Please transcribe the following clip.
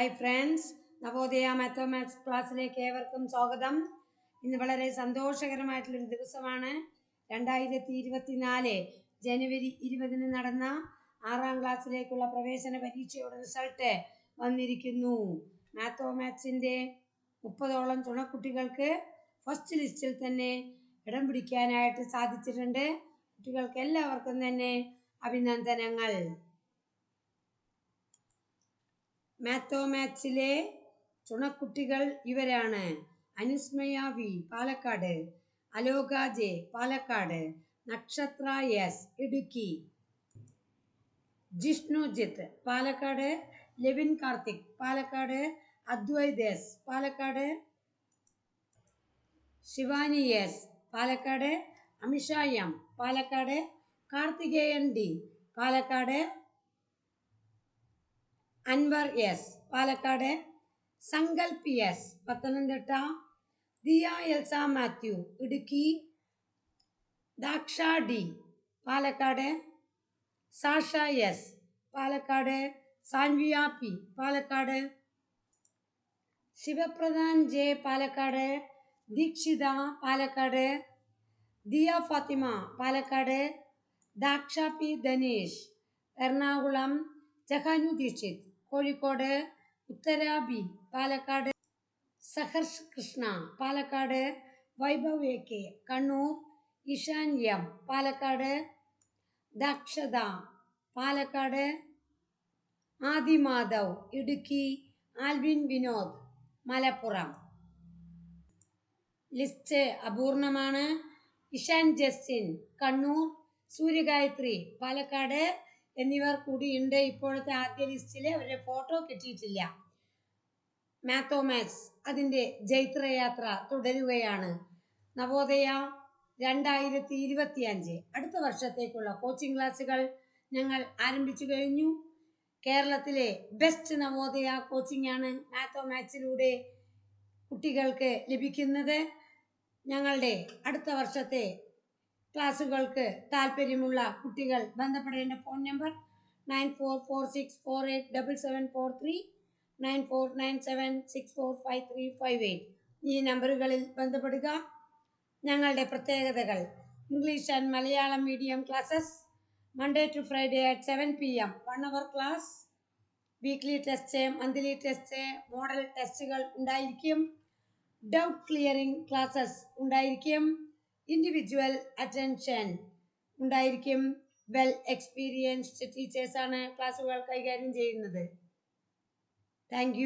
Hi friends Navodaya mathematics ക്ലാസ്സിലേക്ക് ഏവർക്കും സ്വാഗതം. ഇന്ന് വളരെ സന്തോഷകരമായിട്ടുള്ളൊരു ദിവസമാണ്. രണ്ടായിരത്തി ഇരുപത്തിനാല് ജനുവരി ഇരുപതിന് നടന്ന ആറാം ക്ലാസ്സിലേക്കുള്ള പ്രവേശന പരീക്ഷയുടെ റിസൾട്ട് വന്നിരിക്കുന്നു. മാത്തമാറ്റിക്സിന്റെ മുപ്പതോളം തുണക്കുട്ടികൾക്ക് ഫസ്റ്റ് ലിസ്റ്റിൽ തന്നെ ഇടം പിടിക്കാനായിട്ട് സാധിച്ചിട്ടുണ്ട്. കുട്ടികൾക്ക് എല്ലാവർക്കും തന്നെ അഭിനന്ദനങ്ങൾ. മാത്തോമാത്സിലെ ചുണക്കുട്ടികൾ ഇവരാണ്. Anusmaya V Palakkad. Aloka J Palakkad. Nakshatra S Idukki. Jishnu Jishnujith Palakkad. Levin Karthik Palakkad. Advaith S Palakkad. Shivani S Palakkad. Amisha M Palakkad. Karthikeyan D Palakkad. Anwar S Palakkad. Sankalp S Pathanamthitta. Diya Elsa Mathew. Idukki. Daksha D. Palakkad. Sasha S Palakkad. Sanvia P. Palakkad. Shivapradhan J. Palakkad. Dikshitha Palakkad. Diya Fathima Palakkad. Daksha P. Dhanesh. Ernakulam. Jahanu Dikshith. Kozhikode Uthara B Palakkad Saharsh Krishna Palakkad Vaibhav A K Kannur Ishan M Palakkad Dakshata Palakkad Aadi Madhav Idukki Alvin Vinod Malappuram. List അപൂർണമാണ്. Ishan Justin Kannur Suryagayathri Palakkad എന്നിവർ കൂടിയുണ്ട്. ഇപ്പോഴത്തെ ആദ്യ ലിസ്റ്റിൽ അവരുടെ photo കിട്ടിയിട്ടില്ല. മാത്തോമാക്സ് അതിന്റെ ജൈത്രയാത്ര തുടരുകയാണ്. നവോദയ രണ്ടായിരത്തി ഇരുപത്തി അഞ്ച് അടുത്ത വർഷത്തേക്കുള്ള കോച്ചിങ് ക്ലാസ്സുകൾ ഞങ്ങൾ ആരംഭിച്ചു കഴിഞ്ഞു. കേരളത്തിലെ ബെസ്റ്റ് നവോദയ കോച്ചിങ് ആണ് മാത്തോമാക്സിലൂടെ കുട്ടികൾക്ക് ലഭിക്കുന്നത്. ഞങ്ങളുടെ അടുത്ത വർഷത്തെ ക്ലാസ്സുകൾക്ക് താല്പര്യമുള്ള കുട്ടികൾ ബന്ധപ്പെടേണ്ട phone number nine four four six four eight double seven four three nine four nine seven six four five three five eight ഈ നമ്പറുകളിൽ ബന്ധപ്പെടുക. ഞങ്ങളുടെ പ്രത്യേകതകൾ English and Malayalam medium classes Monday to Friday at seven P M one hour class weekly test monthly test model ടെസ്റ്റുകൾ ഉണ്ടായിരിക്കും. Doubt clearing classes ഉണ്ടായിരിക്കും. Individual attention ഉണ്ടായിരിക്കും. Well experienced ടീച്ചേഴ്സാണ് ക്ലാസ്സുകൾ കൈകാര്യം ചെയ്യുന്നത്. താങ്ക്